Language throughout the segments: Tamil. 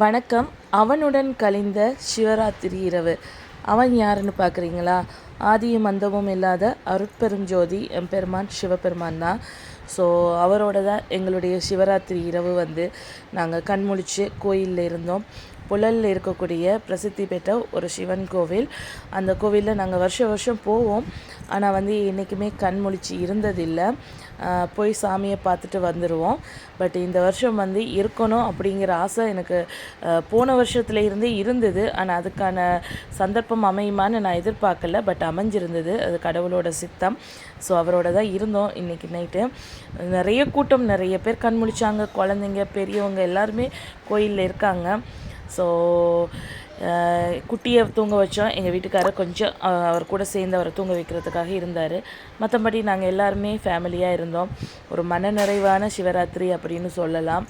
வணக்கம். அவனுடன் கழிந்த சிவராத்திரி இரவு. அவன் யாருன்னு பார்க்குறீங்களா? ஆதியும் மந்தமும் இல்லாத அருட்பெருஞ்சோதி எம்பெருமான் சிவபெருமான் தான். ஸோ அவரோட தான் எங்களுடைய சிவராத்திரி இரவு வந்து நாங்கள் கண்முழிச்சு கோயிலில் இருந்தோம். புழலில் இருக்கக்கூடிய பிரசித்தி பெற்ற ஒரு சிவன் கோவில். அந்த கோவிலில் நாங்கள் வருஷம் வருஷம் போவோம். ஆனால் வந்து என்றைக்குமே கண் முழிச்சு இருந்ததில்லை. போய் சாமியை பார்த்துட்டு வந்துடுவோம் பட் இந்த வருஷம் வந்து இருக்கணும் அப்படிங்கிற ஆசை எனக்கு போன வருஷத்துல இருந்தே இருந்தது. ஆனால் அதுக்கான சந்தர்ப்பம் அமையுமான்னு நான் எதிர்பார்க்கல. பட் அமைஞ்சிருந்தது. அது கடவுளோட சித்தம். ஸோ அவரோட தான் இருந்தோம் இன்றைக்கி நைட்டு. நிறைய கூட்டம் நிறைய பேர் கண் முழிச்சாங்க. குழந்தைங்க பெரியவங்க எல்லாருமே கோயிலில் இருக்காங்க. ஸோ uh, குட்டியை தூங்க வச்சோம். எங்கள் வீட்டுக்காரர் கொஞ்சம் அவர் கூட சேர்ந்து அவரை தூங்க வைக்கிறதுக்காக இருந்தார். மற்றபடி நாங்கள் எல்லாருமே ஃபேமிலியாக இருந்தோம். ஒரு மனநிறைவான சிவராத்திரி அப்படின்னு சொல்லலாம்.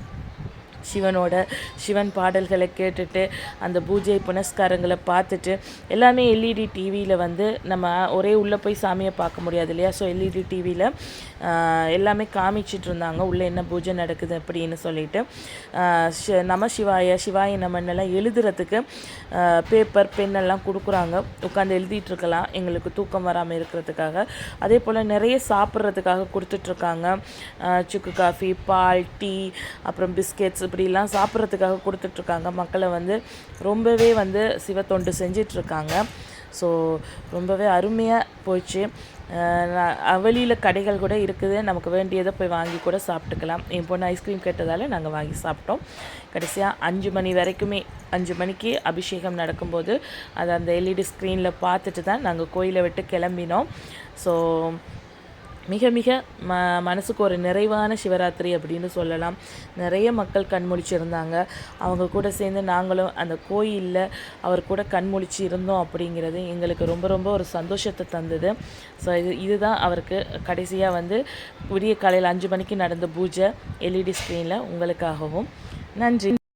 சிவனோட சிவன் பாடல்களை கேட்டுட்டு அந்த பூஜை புனஸ்காரங்களை பார்த்துட்டு எல்லாமே எல்இடி டிவியில் வந்து நம்ம ஒரே உள்ளே போய் சாமியை பார்க்க முடியாது இல்லையா? ஸோ எல்இடி டிவியில் எல்லாமே காமிச்சிட்டு இருந்தாங்க. உள்ளே என்ன பூஜை நடக்குது அப்படின்னு சொல்லிட்டு ஷ- நம சிவாய சிவாய நமன்னெல்லாம் எழுதுறதுக்கு பேப்பர் பெண்ணெல்லாம் கொடுக்குறாங்க. உட்காந்து எழுதிட்டு இருக்கலாம். எங்களுக்கு தூக்கம் வராமல் இருக்கிறதுக்காக. அதே போல் நிறைய சாப்பிட்றதுக்காக கொடுத்துட்ருக்காங்க சுக்கு காஃபி பால் டீ அப்புறம் பிஸ்கெட்ஸ் இப்படிலாம் சாப்பிட்றதுக்காக கொடுத்துட்ருக்காங்க. மக்களை வந்து ரொம்பவே வந்து சிவ தொண்டு செஞ்சிட்ருக்காங்க. ஸோ ரொம்பவே அருமையாக போச்சு. வெளியில் கடைகள் கூட இருக்குது. நமக்கு வேண்டியதை போய் வாங்கி கூட சாப்பிட்டுக்கலாம். என் பொண்ணு ஐஸ்கிரீம் கேட்டதால் நாங்கள் வாங்கி சாப்பிட்டோம். கடைசியாக அஞ்சு மணி வரைக்குமே அஞ்சு மணிக்கு அபிஷேகம் நடக்கும்போது அதை அந்த எல்இடி ஸ்க்ரீனில் பார்த்துட்டு தான் நாங்கள் கோயிலை விட்டு கிளம்பினோம். ஸோ மிக மிக ம மனசுக்கு ஒரு நிறைவான சிவராத்திரி அப்படின்னு சொல்லலாம். நிறைய மக்கள் கண்முழிச்சிருந்தாங்க அவங்க கூட சேர்ந்து நாங்களும் அந்த கோயிலில் அவர் கூட கண்முழிச்சு இருந்தோம் அப்படிங்கிறது எங்களுக்கு ரொம்ப ரொம்ப ஒரு சந்தோஷத்தை தந்தது. ஸோ இது இதுதான் அவருக்கு கடைசியாக வந்து விடிய காலையில் அஞ்சு மணிக்கு நடந்த பூஜை எல்இடி ஸ்க்ரீனில் உங்களுக்காகவும். நன்றி.